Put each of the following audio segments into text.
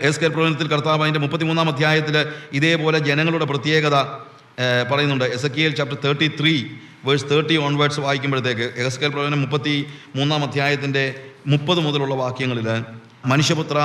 S K പ്രവചനത്തിൽ കർത്താവ് അതിന്റെ മുപ്പത്തിമൂന്നാം അധ്യായത്തിൽ ഇതേപോലെ ജനങ്ങളുടെ പ്രത്യേകത പറയുന്നുണ്ട്. S K L chapter thirty three verse thirty onwards വായിക്കുമ്പോഴത്തേക്ക് S K പ്രവചനം മുപ്പത്തി മൂന്നാം അധ്യായത്തിന്റെ മുപ്പത് മുതലുള്ള വാക്യങ്ങളിൽ മനുഷ്യപുത്ര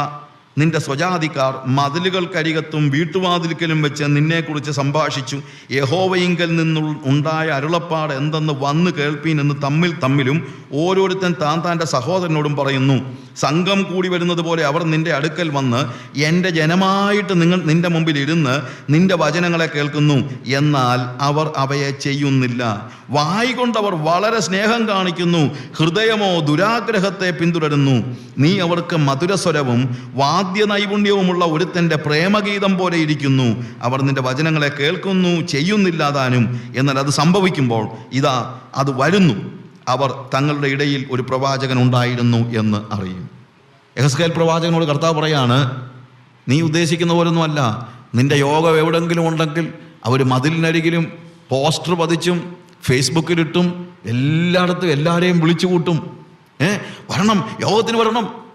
നിന്റെ സ്വജാതിക്കാർ മതിലുകൾക്കരികത്തും വീട്ടുവാതിൽക്കലും വെച്ച് നിന്നെക്കുറിച്ച് സംഭാഷിച്ചു. യഹോവയിങ്കൽ നിന്നു ഉണ്ടായ അരുളപ്പാട് എന്തെന്ന് വന്ന് കേൾപ്പീൻ എന്ന് തമ്മിൽ തമ്മിലും ഓരോരുത്തൻ താൻ താന്റെ സഹോദരനോടും പറയുന്നു. സംഘം കൂടി വരുന്നത് പോലെ അവർ നിന്റെ അടുക്കൽ വന്ന് എന്റെ ജനമായിട്ട് നിങ്ങൾ നിന്റെ മുമ്പിൽ ഇരുന്ന് നിന്റെ വചനങ്ങളെ കേൾക്കുന്നു. എന്നാൽ അവർ അവയെ ചെയ്യുന്നില്ല. വായി കൊണ്ടവർ വളരെ സ്നേഹം കാണിക്കുന്നു. ഹൃദയമോ ദുരാഗ്രഹത്തെ പിന്തുടരുന്നു. നീ അവർക്ക് മധുരസ്വരവും വാദ്യ നൈപുണ്യവുമുള്ള ഒരുത്തന്റെ പ്രേമഗീതം പോലെ ഇരിക്കുന്നു. അവർ നിന്റെ വചനങ്ങളെ കേൾക്കുന്നു ചെയ്യുന്നില്ലാതാനും. എന്നാൽ അത് സംഭവിക്കുമ്പോൾ ഇതാ അത് വരുന്നു. അവർ തങ്ങളുടെ ഇടയിൽ ഒരു പ്രവാചകൻ ഉണ്ടായിരുന്നു എന്ന് അറിയും. എഹസ്കേൽ പ്രവാചകനോട് കർത്താവ് പറയാണ് നീ ഉദ്ദേശിക്കുന്ന പോലൊന്നുമല്ല. നിന്റെ യോഗം എവിടെങ്കിലും ഉണ്ടെങ്കിൽ അവർ മതിലിനരികിലും പോസ്റ്റർ പതിച്ചും ഫേസ്ബുക്കിലിട്ടും എല്ലായിടത്തും എല്ലാവരെയും വിളിച്ചു കൂട്ടും ഏ? വരണം യോഗത്തിന് വരണം.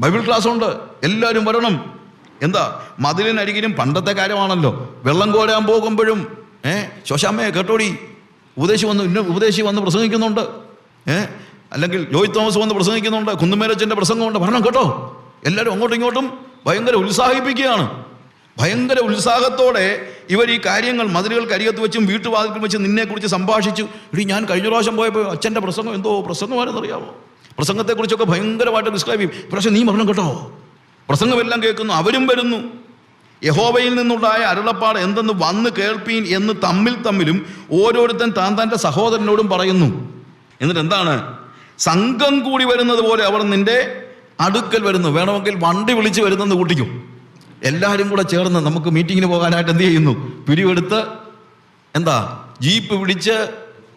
ബൈബിൾ ക്ലാസ് ഉണ്ട് എല്ലാവരും വരണം. എന്താ? മതിലിനരികിലും പണ്ടത്തെ കാര്യമാണല്ലോ. വെള്ളം കോരാൻ പോകുമ്പോഴും ഏ ശോശാമ്മയെ കേട്ടോടി? ഉപദേശി വന്ന് ഇന്ന ഉപദേശി വന്ന് പ്രസംഗിക്കുന്നുണ്ട്. ഏ അല്ലെങ്കിൽ ജോയ് തോമസ് വന്ന് പ്രസംഗിക്കുന്നുണ്ട്. കുന്നുമേരച്ചന്റെ പ്രസംഗമുണ്ട്. വരണം കേട്ടോ. എല്ലാവരും അങ്ങോട്ടും ഇങ്ങോട്ടും ഭയങ്കര ഉത്സാഹിപ്പിക്കുകയാണ്. ഭയങ്കര ഉത്സാഹത്തോടെ ഇവർ ഈ കാര്യങ്ങൾ മതിലുകൾ കരികത്ത് വെച്ചും വീട്ടുവാതിൽക്കൽ വെച്ച് നിന്നെക്കുറിച്ച് സംഭാഷിച്ചു. ഇടി ഞാൻ കഴിഞ്ഞ പ്രാവശ്യം പോയപ്പോൾ അച്ഛന്റെ പ്രസംഗം എന്തോ പ്രസംഗമാണെന്നറിയാമോ പ്രസംഗത്തെക്കുറിച്ചൊക്കെ ഭയങ്കരമായിട്ട് ഡിസ്ക്രൈബ് ചെയ്യും. പക്ഷേ നീ പറഞ്ഞു കേട്ടോ. പ്രസംഗമെല്ലാം കേൾക്കുന്നു അവരും വരുന്നു. യഹോവയിൽ നിന്നുണ്ടായ അരുളപ്പാട് എന്തെന്ന് വന്ന് കേൾപ്പീൻ എന്ന് തമ്മിൽ തമ്മിലും ഓരോരുത്തൻ താൻ തന്റെ സഹോദരനോടും പറയുന്നു. എന്നിട്ട് എന്താണ്? സംഘം കൂടി വരുന്നത് പോലെ അവർ നിന്റെ അടുക്കൽ വരുന്നു. വേണമെങ്കിൽ വണ്ടി വിളിച്ച് വരുന്നെന്ന് കൂട്ടിക്കും. എല്ലാവരും കൂടെ ചേർന്ന് നമുക്ക് മീറ്റിങ്ങിന് പോകാനായിട്ട് എന്ത് ചെയ്യുന്നു? പിരിവെടുത്ത് എന്താ? ജീപ്പ് പിടിച്ച്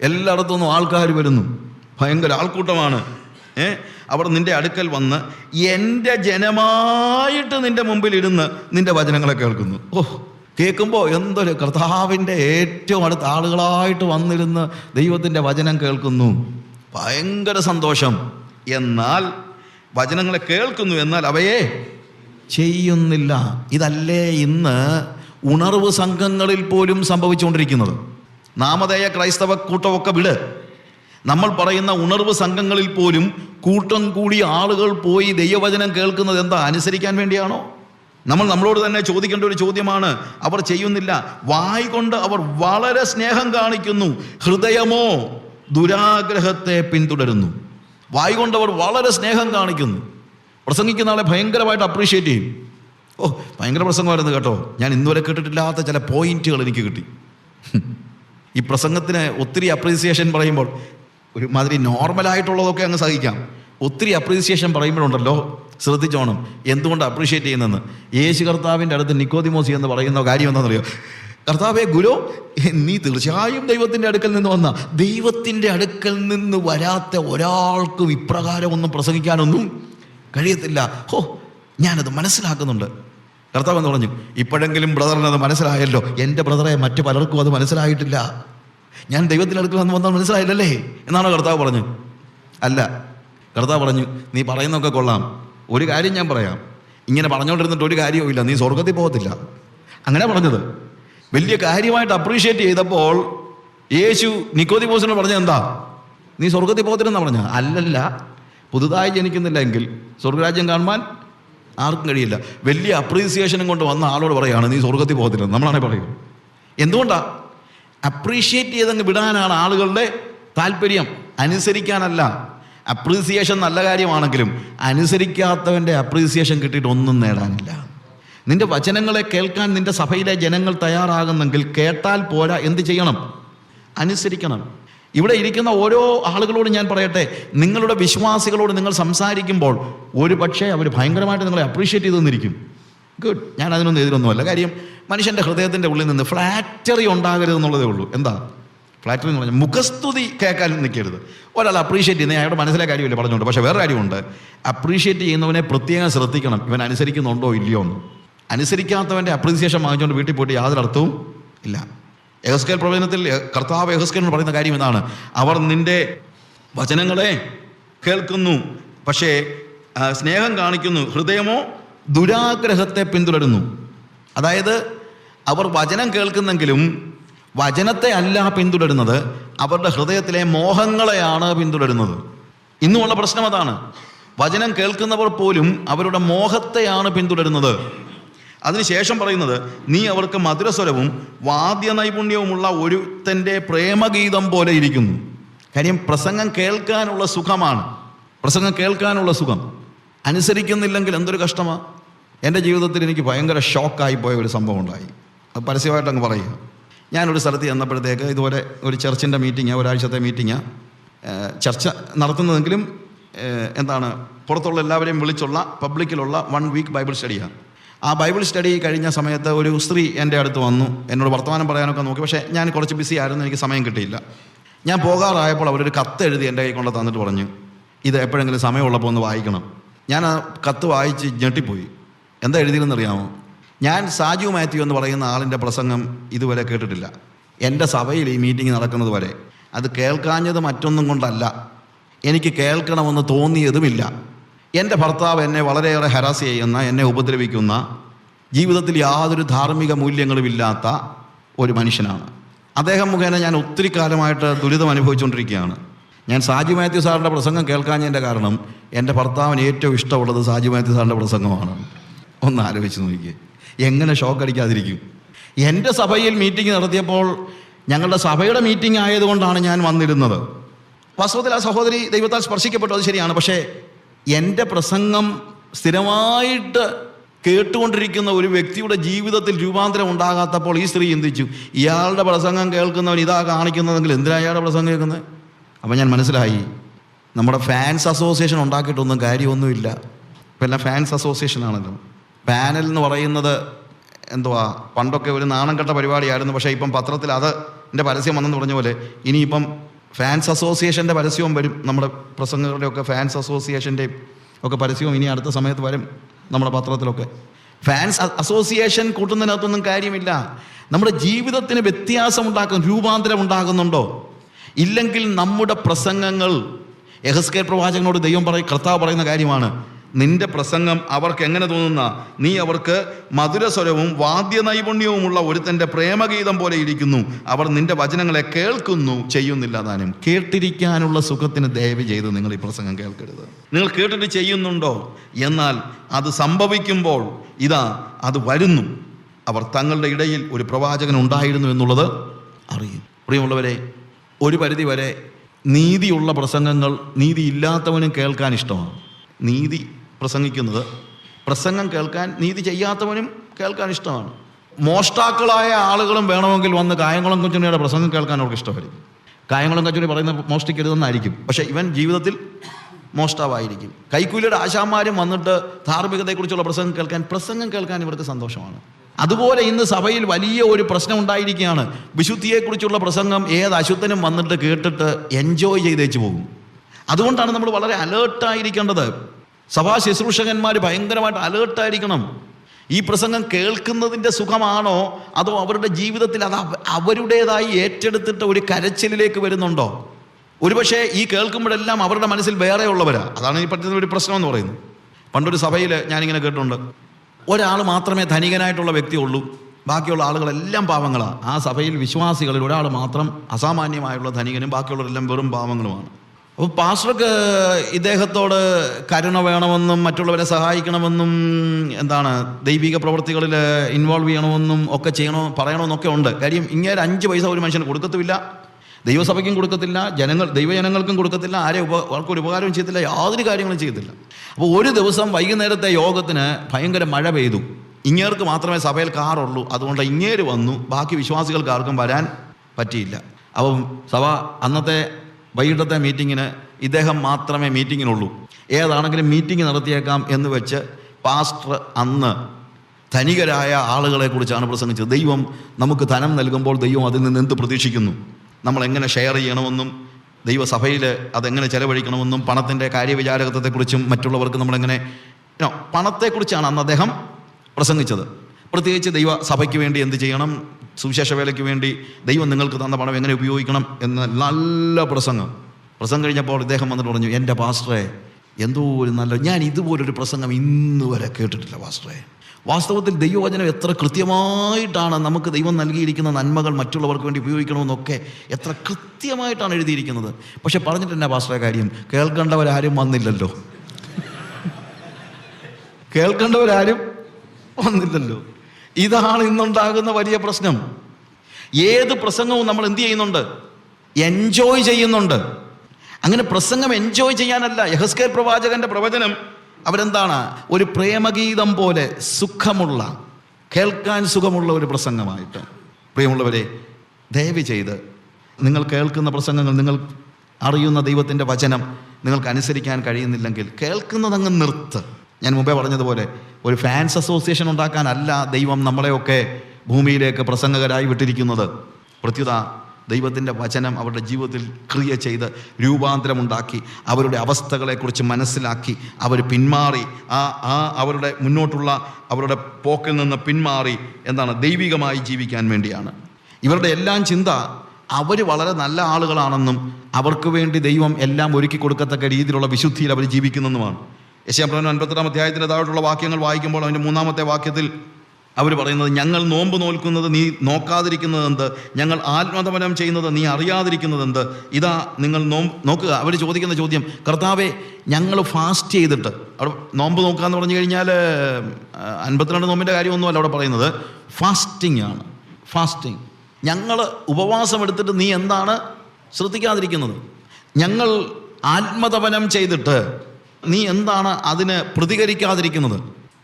എല്ലായിടത്തുനിന്നും ആൾക്കാർ വരുന്നു. ഭയങ്കര ആൾക്കൂട്ടമാണ്. ഏ? അവർ നിന്റെ അടുക്കൽ വന്ന് എന്റെ ജനമായിട്ട് നിന്റെ മുമ്പിൽ ഇരുന്ന് നിന്റെ വചനങ്ങളെ കേൾക്കുന്നു. ഓ കേൾക്കുമ്പോൾ എന്തൊരു കർത്താവിന്റെ ഏറ്റവും അടുത്ത ആളുകളായിട്ട് വന്നിരുന്ന് ദൈവത്തിന്റെ വചനം കേൾക്കുന്നു. ഭയങ്കര സന്തോഷം. എന്നാൽ വചനങ്ങളെ കേൾക്കുന്നു എന്നാൽ അവയെ ചെയ്യുന്നില്ല. ഇതല്ലേ ഇന്ന് ഉണർവ് സംഘങ്ങളിൽ പോലും സംഭവിച്ചുകൊണ്ടിരിക്കുന്നത്. നാമധേയ ക്രൈസ്തവ കൂട്ടമൊക്കെ വിട്. നമ്മൾ പറയുന്ന ഉണർവ് സംഘങ്ങളിൽ പോലും കൂട്ടം കൂടി ആളുകൾ പോയി ദൈവവചനം കേൾക്കുന്നത് എന്താ? അനുസരിക്കാൻ വേണ്ടിയാണോ? നമ്മൾ നമ്മളോട് തന്നെ ചോദിക്കേണ്ട ഒരു ചോദ്യമാണ്. അവർ ചെയ്യുന്നില്ല. വായി കൊണ്ട് അവർ വളരെ സ്നേഹം കാണിക്കുന്നു. ഹൃദയമോ ദുരാഗ്രഹത്തെ പിന്തുടരുന്നു. വായി കൊണ്ട് അവർ വളരെ സ്നേഹം കാണിക്കുന്നു. പ്രസംഗിക്കുന്ന ആളെ ഭയങ്കരമായിട്ട് അപ്രീഷിയേറ്റ് ചെയ്യും. ഓ ഭയങ്കര പ്രസംഗമായിരുന്നു കേട്ടോ. ഞാൻ ഇന്നുവരെ കേട്ടിട്ടില്ലാത്ത ചില പോയിന്റുകൾ എനിക്ക് കിട്ടി. ഈ പ്രസംഗത്തിന് ഒത്തിരി അപ്രീസിയേഷൻ പറയുമ്പോൾ ഒരുമാതിരി നോർമലായിട്ടുള്ളതൊക്കെ അങ്ങ് സഹിക്കാം. ഒത്തിരി അപ്രീസിയേഷൻ പറയുമ്പോഴുണ്ടല്ലോ ശ്രദ്ധിച്ചോണം എന്തുകൊണ്ട് അപ്രീഷിയേറ്റ് ചെയ്യുന്നതെന്ന് യേശു കർത്താവിന്റെ അടുത്ത് നിക്കോതിമോസി എന്ന് പറയുന്ന കാര്യം എന്താണെന്നറിയോ? കർത്താവെ ഗുരു നീ തീർച്ചയായും ദൈവത്തിന്റെ അടുക്കൽ നിന്ന് വന്ന. ദൈവത്തിന്റെ അടുക്കൽ നിന്ന് വരാത്ത ഒരാൾക്കും ഇപ്രകാരമൊന്നും പ്രസംഗിക്കാനൊന്നും കഴിയത്തില്ല. ഹോ ഞാനത് മനസ്സിലാക്കുന്നുണ്ട്. കർത്താവ് എന്ന് പറഞ്ഞു ഇപ്പോഴെങ്കിലും ബ്രദറിനത് മനസ്സിലായല്ലോ. എന്റെ ബ്രദറെ മറ്റു പലർക്കും അത് മനസ്സിലായിട്ടില്ല. ഞാൻ ദൈവത്തിന്റെ അടുക്കൽ വന്ന് വന്നാൽ മനസ്സിലായില്ലല്ലേ? എന്നാണോ കർത്താവ് പറഞ്ഞു. അല്ല കർത്താവ് പറഞ്ഞു നീ പറയുന്നൊക്കെ കൊള്ളാം. ഒരു കാര്യം ഞാൻ പറയാം. ഇങ്ങനെ പറഞ്ഞുകൊണ്ടിരുന്നിട്ട് ഒരു കാര്യവുമില്ല നീ സ്വർഗത്തിൽ പോകത്തില്ല. അങ്ങനെ പറഞ്ഞത്. വലിയ കാര്യമായിട്ട് അപ്രീഷിയേറ്റ് ചെയ്തപ്പോൾ യേശു നിക്കോദിമോസിനോട് പറഞ്ഞത് എന്താ? നീ സ്വർഗത്തിൽ പോകത്തില്ലെന്നാ പറഞ്ഞ അല്ലല്ല പുതുതായി ജനിക്കുന്നില്ല എങ്കിൽ സ്വർഗരാജ്യം കാണുവാൻ ആർക്കും കഴിയില്ല. വലിയ അപ്രീസിയേഷനും കൊണ്ട് വന്ന ആളോട് പറയാണ് നീ സ്വർഗത്തിൽ പോകത്തില്ല നമ്മളാണെ പറയൂ എന്തുകൊണ്ടാ? അപ്രീഷിയേറ്റ് ചെയ്തങ്ങ് വിടാനാണ് ആളുകളുടെ താല്പര്യം. അനുസരിക്കാനല്ല. അപ്രീസിയേഷൻ നല്ല കാര്യമാണെങ്കിലും അനുസരിക്കാത്തവന്റെ അപ്രീസിയേഷൻ കിട്ടിയിട്ട് ഒന്നും നേടാനില്ല. നിന്റെ വചനങ്ങളെ കേൾക്കാൻ നിന്റെ സഭയിലെ ജനങ്ങൾ തയ്യാറാകുന്നെങ്കിൽ കേട്ടാൽ പോരാ. എന്ത് ചെയ്യണം? അനുസരിക്കണം. ഇവിടെ ഇരിക്കുന്ന ഓരോ ആളുകളോട് ഞാൻ പറയട്ടെ. നിങ്ങളുടെ വിശ്വാസികളോട് നിങ്ങൾ സംസാരിക്കുമ്പോൾ ഒരു പക്ഷേ അവർ ഭയങ്കരമായിട്ട് നിങ്ങളെ അപ്രീഷിയേറ്റ് ചെയ്തു തന്നിരിക്കും ഗുഡ് ഞാൻ അതിനൊന്നും എതിരൊന്നുമല്ല. കാര്യം മനുഷ്യന്റെ ഹൃദയത്തിന്റെ ഉള്ളിൽ നിന്ന് ഫ്ലാറ്ററി ഉണ്ടാകരുത് എന്നുള്ളതേ ഉള്ളൂ. എന്താ? ഫ്ലാറ്ററി എന്ന് പറഞ്ഞാൽ മുഖസ്തുതി കേൾക്കാൻ നിൽക്കരുത്. ഒരാൾ അപ്രീഷിയേറ്റ് ചെയ്യുന്ന അയാളുടെ മനസ്സിലെ കാര്യമില്ല പറഞ്ഞുകൊണ്ട്. പക്ഷേ വേറെ കാര്യമുണ്ട്. അപ്രീഷിയേറ്റ് ചെയ്യുന്നവനെ പ്രത്യേകം ശ്രദ്ധിക്കണം. ഇവൻ അനുസരിക്കുന്നുണ്ടോ ഇല്ലയോ എന്ന്. അനുസരിക്കാത്തവന്റെ അപ്രീസിയേഷൻ വാങ്ങിച്ചുകൊണ്ട് വീട്ടിൽ പോയിട്ട് യാതൊരു അർത്ഥവും ഇല്ല. യഹസ്കേൽ പ്രവചനത്തിൽ കർത്താവ് എന്ന് പറയുന്ന കാര്യം ഇതാണ്. അവർ നിന്റെ വചനങ്ങളെ കേൾക്കുന്നു. പക്ഷേ സ്നേഹം കാണിക്കുന്നു. ഹൃദയമോ ദുരാഗ്രഹത്തെ പിന്തുടരുന്നു. അതായത് അവർ വചനം കേൾക്കുന്നെങ്കിലും വചനത്തെ അല്ല പിന്തുടരുന്നത് അവരുടെ ഹൃദയത്തിലെ മോഹങ്ങളെയാണ് പിന്തുടരുന്നത്. ഇന്നുമുള്ള പ്രശ്നം അതാണ്. വചനം കേൾക്കുന്നവർ പോലും അവരുടെ മോഹത്തെയാണ് പിന്തുടരുന്നത്. അതിനുശേഷം പറയുന്നത് നീ അവർക്ക് മധുരസ്വരവും വാദ്യ നൈപുണ്യവുമുള്ള ഒരുത്തന്റെ പ്രേമഗീതം പോലെ ഇരിക്കുന്നു. കാര്യം പ്രസംഗം കേൾക്കാനുള്ള സുഖമാണ്. പ്രസംഗം കേൾക്കാനുള്ള സുഖം. അനുസരിക്കുന്നില്ലെങ്കിൽ എന്തൊരു കഷ്ടമാണ് എന്റെ ജീവിതത്തിൽ എനിക്ക് ഭയങ്കര ഷോക്കായി പോയ ഒരു സംഭവം ഉണ്ടായി. അത് പരസ്യമായിട്ട് അങ്ങ് പറയുക. ഞാനൊരു സ്ഥലത്ത് ചെന്നപ്പോഴത്തേക്ക് ഇതുപോലെ ഒരു ചർച്ചിന്റെ മീറ്റിംഗ് ഒരാഴ്ചത്തെ മീറ്റിംഗ് ചർച്ച നടത്തുന്നതെങ്കിലും എന്താണ് പുറത്തുള്ള എല്ലാവരെയും വിളിച്ചുള്ള പബ്ലിക്കിലുള്ള വൺ വീക്ക് ബൈബിൾ സ്റ്റഡിയാണ് ആ ബൈബിൾ സ്റ്റഡി കഴിഞ്ഞ സമയത്ത് ഒരു സ്ത്രീ എന്റെ അടുത്ത് വന്നു. എന്നോട് വർത്തമാനം പറയാനൊക്കെ നോക്കി. പക്ഷേ ഞാൻ കുറച്ച് ബിസി ആയിരുന്നു എനിക്ക് സമയം കിട്ടിയില്ല. ഞാൻ പോകാറായപ്പോൾ അവരൊരു കത്ത് എഴുതി എന്റെ കൈ കൊണ്ട് തന്നിട്ട് പറഞ്ഞു. ഇത് എപ്പോഴെങ്കിലും സമയമുള്ളപ്പോൾ ഒന്ന് വായിക്കണം. ഞാൻ ആ കത്ത് വായിച്ച് ഞെട്ടിപ്പോയി. എന്താ എഴുതിയിരുന്നറിയാമോ ഞാൻ സാജു മാത്യു എന്ന് പറയുന്ന ആളിന്റെ പ്രസംഗം ഇതുവരെ കേട്ടിട്ടില്ല. എന്റെ സഭയിൽ ഈ മീറ്റിംഗ് നടക്കുന്നത് വരെ. അത് കേൾക്കാഞ്ഞത് മറ്റൊന്നും കൊണ്ടല്ല. എനിക്ക് കേൾക്കണമെന്ന് തോന്നിയതുമില്ല. എന്റെ ഭർത്താവ് എന്നെ വളരെയേറെ ഹരാസ് ചെയ്യുന്ന എന്നെ ഉപദ്രവിക്കുന്ന ജീവിതത്തിൽ യാതൊരു ധാർമ്മിക മൂല്യങ്ങളുമില്ലാത്ത ഒരു മനുഷ്യനാണ്. അദ്ദേഹം മുഖേന ഞാൻ ഒത്തിരി കാലമായിട്ട് ദുരിതം അനുഭവിച്ചുകൊണ്ടിരിക്കുകയാണ്. ഞാൻ സാജു മാത്യു സാറിന്റെ പ്രസംഗം കേൾക്കാഞ്ഞതിന്റെ കാരണം എന്റെ ഭർത്താവിന് ഏറ്റവും ഇഷ്ടമുള്ളത് സാജു മാത്യു സാറിന്റെ പ്രസംഗമാണ്. ഒന്ന് ആലോചിച്ച് നോക്കിയേ. എങ്ങനെ ഷോക്ക് അടിക്കാതിരിക്കും. എന്റെ സഭയിൽ മീറ്റിംഗ് നടത്തിയപ്പോൾ ഞങ്ങളുടെ സഭയുടെ മീറ്റിംഗ് ആയതുകൊണ്ടാണ് ഞാൻ വന്നിരുന്നത്. വാസ്തവത്തിൽ ആ സഹോദരി ദൈവത്താൽ സ്പർശിക്കപ്പെട്ടു അത് ശരിയാണ്. പക്ഷേ എന്റെ പ്രസംഗം സ്ഥിരമായിട്ട് കേട്ടുകൊണ്ടിരിക്കുന്ന ഒരു വ്യക്തിയുടെ ജീവിതത്തിൽ രൂപാന്തരം ഉണ്ടാകാത്തപ്പോൾ ഈ സ്ത്രീ ചിന്തിച്ചു ഇയാളുടെ പ്രസംഗം കേൾക്കുന്നവൻ ഇതാ കാണിക്കുന്നതെങ്കിൽ എന്തിനാ അയാളുടെ പ്രസംഗം കേൾക്കുന്നത് അപ്പം ഞാൻ മനസ്സിലായി നമ്മുടെ ഫാൻസ് അസോസിയേഷൻ ഉണ്ടാക്കിയിട്ടൊന്നും കാര്യമൊന്നുമില്ല. ഇപ്പം എല്ലാം ഫാൻസ് അസോസിയേഷൻ ആണല്ലോ. പാനൽ എന്ന് പറയുന്നത് എന്തുവാ? പണ്ടൊക്കെ ഒരു നാണം കെട്ട പരിപാടിയായിരുന്നു. പക്ഷേ ഇപ്പം പത്രത്തിൽ അത് എന്റെ പരസ്യം വന്നെന്ന് പറഞ്ഞ പോലെ ഇനിയിപ്പം ഫാൻസ് അസോസിയേഷന്റെ പരസ്യവും വരും. നമ്മുടെ പ്രസംഗങ്ങളുടെയൊക്കെ ഫാൻസ് അസോസിയേഷന്റെയും ഒക്കെ പരസ്യവും ഇനി അടുത്ത സമയത്ത് വരും നമ്മുടെ പത്രത്തിലൊക്കെ. ഫാൻസ് അസോസിയേഷൻ കൂട്ടുന്നതിനകത്തൊന്നും കാര്യമില്ല. നമ്മുടെ ജീവിതത്തിന് വ്യത്യാസം ഉണ്ടാക്കും രൂപാന്തരം ഉണ്ടാകുന്നുണ്ടോ? ഇല്ലെങ്കിൽ നമ്മുടെ പ്രസംഗങ്ങൾ യഹസ്കേ പ്രവാചകനോട് ദൈവം പറയും കർത്താവ് പറയുന്ന കാര്യമാണ് നിന്റെ പ്രസംഗം അവർക്ക് എങ്ങനെ തോന്നുന്ന? നീ അവർക്ക് മധുരസ്വരവും വാദ്യ നൈപുണ്യവുമുള്ള ഒരുത്തന്റെ പ്രേമഗീതം പോലെ ഇരിക്കുന്നു. അവർ നിന്റെ വചനങ്ങളെ കേൾക്കുന്നു ചെയ്യുന്നില്ല താനും. കേട്ടിരിക്കാനുള്ള സുഖത്തിന് ദയവ് ചെയ്ത് നിങ്ങൾ ഈ പ്രസംഗം കേൾക്കരുത്. നിങ്ങൾ കേട്ടിട്ട് ചെയ്യുന്നുണ്ടോ? എന്നാൽ അത് സംഭവിക്കുമ്പോൾ ഇതാ അത് വരുന്നു. അവർ തങ്ങളുടെ ഇടയിൽ ഒരു പ്രവാചകൻ ഉണ്ടായിരുന്നു എന്നുള്ളത് അറിയും. പ്രിയമുള്ളവരെ ഒരു പരിധി വരെ നീതിയുള്ള പ്രസംഗങ്ങൾ നീതിയില്ലാത്തവനും കേൾക്കാൻ ഇഷ്ടമാണ്. നീതി പ്രസംഗിക്കുന്നത്. പ്രസംഗം കേൾക്കാൻ നീതി ചെയ്യാത്തവനും കേൾക്കാൻ ഇഷ്ടമാണ്. മോഷ്ടാക്കളായ ആളുകളും വേണമെങ്കിൽ വന്ന് കായംകുളം കൊച്ചുണ്ണിയുടെ പ്രസംഗം കേൾക്കാൻ അവർക്ക് ഇഷ്ടമായിരിക്കും. കായംകുളം കച്ചുണി പറയുന്ന മോഷ്ടിക്കരുതെന്നായിരിക്കും. പക്ഷേ ഇവൻ ജീവിതത്തിൽ മോഷ്ടാവായിരിക്കും. കൈക്കൂലിയുടെ ആശാന്മാരും വന്നിട്ട് ധാർമ്മികതയെക്കുറിച്ചുള്ള പ്രസംഗം കേൾക്കാൻ പ്രസംഗം കേൾക്കാൻ ഇവർക്ക് സന്തോഷമാണ്. അതുപോലെ ഇന്ന് സഭയിൽ വലിയ ഒരു പ്രശ്നം ഉണ്ടായിരിക്കുകയാണ്. വിശുദ്ധിയെക്കുറിച്ചുള്ള പ്രസംഗം ഏത് അശുദ്ധനും വന്നിട്ട് കേട്ടിട്ട് എൻജോയ് ചെയ്തേച്ച് പോകും. അതുകൊണ്ടാണ് നമ്മൾ വളരെ അലേർട്ടായിരിക്കേണ്ടത് സഭാ ശുശ്രൂഷകന്മാർ ഭയങ്കരമായിട്ട് അലേർട്ടായിരിക്കണം ഈ പ്രസംഗം കേൾക്കുന്നതിന്റെ സുഖമാണോ? അതോ അവരുടെ ജീവിതത്തിൽ അത് അവരുടേതായി ഏറ്റെടുത്തിട്ട് ഒരു കരച്ചിലേക്ക് വരുന്നുണ്ടോ? ഒരുപക്ഷെ ഈ കേൾക്കുമ്പോഴെല്ലാം അവരുടെ മനസ്സിൽ വേറെ ഉള്ളവരാ അതാണ് ഈ പറ്റുന്ന ഒരു പ്രശ്നം എന്ന് പറയുന്നത്. പണ്ടൊരു സഭയിൽ ഞാനിങ്ങനെ കേട്ടിട്ടുണ്ട്. ഒരാൾ മാത്രമേ ധനികനായിട്ടുള്ള വ്യക്തി ഉള്ളൂ. ബാക്കിയുള്ള ആളുകളെല്ലാം പാവങ്ങളാണ് ആ സഭയിൽ വിശ്വാസികളിൽ ഒരാൾ മാത്രം അസാമാന്യമായുള്ള ധനികനും ബാക്കിയുള്ളവരെല്ലാം വെറും പാവങ്ങളുമാണ്. അപ്പോൾ പാസ്റ്റർക്ക് ഇദ്ദേഹത്തോട് കരുണ വേണമെന്നും മറ്റുള്ളവരെ സഹായിക്കണമെന്നും എന്താണ് ദൈവിക പ്രവൃത്തികളിൽ ഇൻവോൾവ് ചെയ്യണമെന്നും ഒക്കെ ചെയ്യണോ പറയണമെന്നൊക്കെ ഉണ്ട്. കാര്യം ഇങ്ങനെ അഞ്ച് പൈസ ഒരു മനുഷ്യന് കൊടുക്കത്തില്ല. ദൈവസഭയ്ക്കും കൊടുക്കത്തില്ല ജനങ്ങൾ ദൈവജനങ്ങൾക്കും കൊടുക്കത്തില്ല ആരെ ഉപ ആർക്കൊരു ഉപകാരവും ചെയ്യത്തില്ല യാതൊരു കാര്യങ്ങളും ചെയ്യത്തില്ല. അപ്പോൾ ഒരു ദിവസം വൈകുന്നേരത്തെ യോഗത്തിന് ഭയങ്കര മഴ പെയ്തു. ഇങ്ങേർക്ക് മാത്രമേ സഭയിൽ കാറുള്ളൂ. അതുകൊണ്ട് ഇങ്ങേര് വന്നു. ബാക്കി വിശ്വാസികൾക്ക് ആർക്കും വരാൻ പറ്റിയില്ല. അപ്പം സഭ അന്നത്തെ വൈകിട്ടത്തെ മീറ്റിങ്ങിന് ഇദ്ദേഹം മാത്രമേ മീറ്റിങ്ങിനുള്ളൂ. ഏതാണെങ്കിലും മീറ്റിംഗ് നടത്തിയേക്കാം എന്ന് വെച്ച് പാസ്റ്റർ അന്ന് ധനികരായ ആളുകളെ കുറിച്ചാണ് പ്രസംഗിച്ചത്. ദൈവം നമുക്ക് ധനം നൽകുമ്പോൾ ദൈവം അതിൽ നിന്ന് എന്ത് പ്രതീക്ഷിക്കുന്നു? നമ്മൾ എങ്ങനെ ഷെയർ ചെയ്യണമെന്നും ദൈവസഭയിൽ അതെങ്ങനെ ചെലവഴിക്കണമെന്നും പണത്തിന്റെ കാര്യവിചാരകത്വത്തെക്കുറിച്ചും മറ്റുള്ളവർക്ക് നമ്മളെങ്ങനെ പണത്തെക്കുറിച്ചാണ് അന്ന് അദ്ദേഹം പ്രസംഗിച്ചത്. പ്രത്യേകിച്ച് ദൈവ സഭയ്ക്ക് വേണ്ടി എന്ത് ചെയ്യണം? സുവിശേഷ വേലയ്ക്ക് വേണ്ടി ദൈവം നിങ്ങൾക്ക് തന്ന പണം എങ്ങനെ ഉപയോഗിക്കണം എന്ന നല്ല പ്രസംഗം. പ്രസംഗം കഴിഞ്ഞപ്പോൾ ഇദ്ദേഹം വന്നിട്ട് പറഞ്ഞു എന്റെ പാസ്റ്ററെ എന്തോ ഒരു നല്ല ഞാൻ ഇതുപോലൊരു പ്രസംഗം ഇന്ന് വരെ കേട്ടിട്ടില്ല പാസ്റ്ററെ. വാസ്തവത്തിൽ ദൈവവചനം എത്ര കൃത്യമായിട്ടാണ് നമുക്ക് ദൈവം നൽകിയിരിക്കുന്ന നന്മകൾ മറ്റുള്ളവർക്ക് വേണ്ടി ഉപയോഗിക്കണമെന്നൊക്കെ എത്ര കൃത്യമായിട്ടാണ് എഴുതിയിരിക്കുന്നത്. പക്ഷെ പറഞ്ഞിട്ട് എന്നാ പാസ്റ്ററെ കാര്യം? കേൾക്കേണ്ടവരാരും വന്നില്ലല്ലോ. കേൾക്കേണ്ടവരാരും വന്നില്ലല്ലോ. ഇതാണ് ഇന്നുണ്ടാകുന്ന വലിയ പ്രശ്നം. ഏത് പ്രസംഗവും നമ്മൾ എന്ത് ചെയ്യുന്നുണ്ട്? എൻജോയ് ചെയ്യുന്നുണ്ട്. അങ്ങനെ പ്രസംഗം എൻജോയ് ചെയ്യാനല്ല. യഹസ്കേൽ പ്രവാചകന്റെ പ്രവചനം അവരെന്താണ്? ഒരു പ്രേമഗീതം പോലെ സുഖമുള്ള കേൾക്കാൻ സുഖമുള്ള ഒരു പ്രസംഗമായിട്ട്. പ്രിയമുള്ളവരെ ദയവ് ചെയ്ത് നിങ്ങൾ കേൾക്കുന്ന പ്രസംഗങ്ങൾ നിങ്ങൾ അറിയുന്ന ദൈവത്തിന്റെ വചനം നിങ്ങൾക്ക് അനുസരിക്കാൻ കഴിയുന്നില്ലെങ്കിൽ കേൾക്കുന്നതങ്ങ് നിർത്ത്. ഞാൻ മുമ്പേ പറഞ്ഞതുപോലെ ഒരു ഫാൻസ് അസോസിയേഷൻ ഉണ്ടാക്കാനല്ല ദൈവം നമ്മളെയൊക്കെ ഭൂമിയിലേക്ക് പ്രസംഗകരായി വിട്ടിരിക്കുന്നത്. പ്രത്യുത ദൈവത്തിന്റെ വചനം അവരുടെ ജീവിതത്തിൽ ക്രിയ ചെയ്ത് രൂപാന്തരമുണ്ടാക്കി അവരുടെ അവസ്ഥകളെക്കുറിച്ച് മനസ്സിലാക്കി അവർ പിന്മാറി ആ ആ അവരുടെ മുന്നോട്ടുള്ള അവരുടെ പോക്കിൽ നിന്ന് പിന്മാറി എന്താണ് ദൈവികമായി ജീവിക്കാൻ വേണ്ടിയാണ്. ഇവരുടെ എല്ലാം ചിന്ത അവർ വളരെ നല്ല ആളുകളാണെന്നും അവർക്ക് വേണ്ടി ദൈവം എല്ലാം ഒരുക്കി കൊടുക്കത്തക്ക രീതിയിലുള്ള വിശുദ്ധിയിൽ അവർ ജീവിക്കുന്നെന്നുമാണ്. യശാപ്രവൻ അൻപത്തെട്ടാം അധ്യായത്തിന്റെ താഴോട്ടുള്ള വാക്യങ്ങൾ വായിക്കുമ്പോൾ അതിന്റെ മൂന്നാമത്തെ വാക്യത്തിൽ അവർ പറയുന്നത് ഞങ്ങൾ നോമ്പ് നോൽക്കുന്നത് നീ നോക്കാതിരിക്കുന്നത് എന്ത്? ഞങ്ങൾ ആത്മതപനം ചെയ്യുന്നത് നീ അറിയാതിരിക്കുന്നത് എന്ത്? ഇതാ നിങ്ങൾ നോമ്പ് നോക്കുക. അവർ ചോദിക്കുന്ന ചോദ്യം കർത്താവെ ഞങ്ങൾ ഫാസ്റ്റ് ചെയ്തിട്ട് അവിടെ നോമ്പ് നോക്കുക എന്ന് പറഞ്ഞു കഴിഞ്ഞാൽ അൻപത്തിരണ്ട് നോമ്പിന്റെ കാര്യമൊന്നുമല്ല അവിടെ പറയുന്നത്. ഫാസ്റ്റിംഗ് ആണ്. ഫാസ്റ്റിംഗ്. ഞങ്ങൾ ഉപവാസം എടുത്തിട്ട് നീ എന്താണ്? ശ്രദ്ധിക്കാതിരിക്കുന്നത്. ഞങ്ങൾ ആത്മതപനം ചെയ്തിട്ട് നീ എന്താണ് അതിന് പ്രതികരിക്കാതിരിക്കുന്നത്?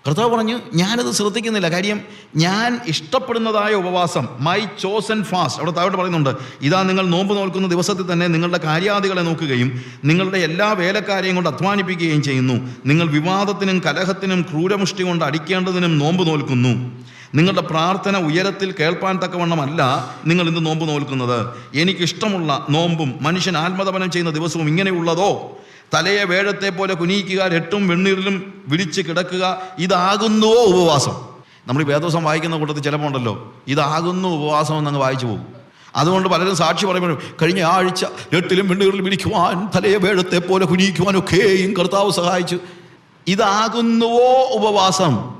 കർത്താവ് പറഞ്ഞു ഞാനത് ശ്രദ്ധിക്കുന്നില്ല. കാര്യം ഞാൻ ഇഷ്ടപ്പെടുന്നതായ ഉപവാസം മൈ ചോസൻ ഫാസ്റ്റ് അവിടെ താഴോട്ട് പറയുന്നുണ്ട് ഇതാ നിങ്ങൾ നോമ്പ് നോൽക്കുന്ന ദിവസത്തിൽ തന്നെ നിങ്ങളുടെ കാര്യാദികളെ നോക്കുകയും നിങ്ങളുടെ എല്ലാ വേലക്കാരെയും കൊണ്ട് അധ്വാനിപ്പിക്കുകയും ചെയ്യുന്നു. നിങ്ങൾ വിവാദത്തിനും കലഹത്തിനും ക്രൂരമുഷ്ടി കൊണ്ട് അടിക്കേണ്ടതിനും നോമ്പ് നോൽക്കുന്നു. നിങ്ങളുടെ പ്രാർത്ഥന ഉയരത്തിൽ കേൾപ്പാൻ തക്കവണ്ണമല്ല നിങ്ങൾ ഇന്ന് നോമ്പ് നോൽക്കുന്നത്. എനിക്കിഷ്ടമുള്ള നോമ്പും മനുഷ്യൻ ആത്മതപനം ചെയ്യുന്ന ദിവസവും ഇങ്ങനെയുള്ളതോ? തലയെ വേഴത്തെ പോലെ കുനിയിക്കുക രട്ടും വെണ്ണീരിലും വിളിച്ച് കിടക്കുക ഇതാകുന്നുവോ ഉപവാസം. നമ്മൾ ഈ വേദോസം വായിക്കുന്ന കൂട്ടത്തിൽ ചിലപ്പോൾ ഉണ്ടല്ലോ ഇതാകുന്നു ഉപവാസം എന്നങ്ങ് വായിച്ചു പോകും. അതുകൊണ്ട് പലരും സാക്ഷി പറയുമ്പോഴും കഴിഞ്ഞ ആഴ്ച രട്ടിലും വെണ്ണീറിലും വിരിക്കുവാൻ തലയെ വേഴത്തെ പോലെ കുനിയിക്കുവാനൊക്കെയും കർത്താവ് സഹായിച്ചു. ഇതാകുന്നുവോ ഉപവാസം?